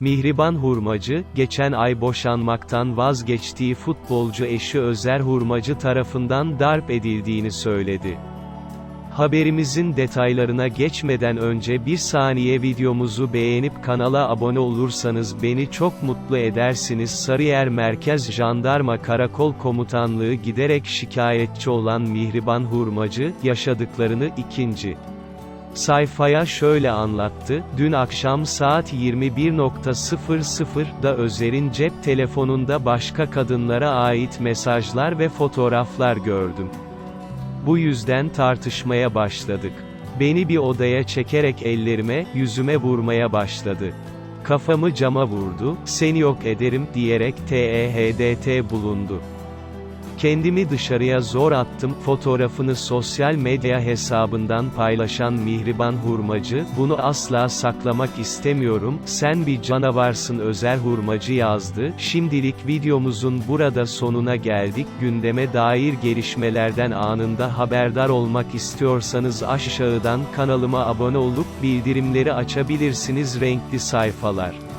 Mihriban Hurmacı, geçen ay boşanmaktan vazgeçtiği futbolcu eşi Özer Hurmacı tarafından darp edildiğini söyledi. Haberimizin detaylarına geçmeden önce bir saniye videomuzu beğenip kanala abone olursanız beni çok mutlu edersiniz. Sarıyer Merkez Jandarma Karakol Komutanlığı giderek şikayetçi olan Mihriban Hurmacı, yaşadıklarını ikinci sayfaya şöyle anlattı, dün akşam saat 21.00'da Özer'in cep telefonunda başka kadınlara ait mesajlar ve fotoğraflar gördüm. Bu yüzden tartışmaya başladık. Beni bir odaya çekerek ellerime, yüzüme vurmaya başladı. Kafamı cama vurdu, seni yok ederim, diyerek TEHDT bulundu. Kendimi dışarıya zor attım, fotoğrafını sosyal medya hesabından paylaşan Mihriban Hurmacı, bunu asla saklamak istemiyorum, sen bir canavarsın Özer Hurmacı yazdı, şimdilik videomuzun burada sonuna geldik, gündeme dair gelişmelerden anında haberdar olmak istiyorsanız aşağıdan kanalıma abone olup, bildirimleri açabilirsiniz renkli sayfalar.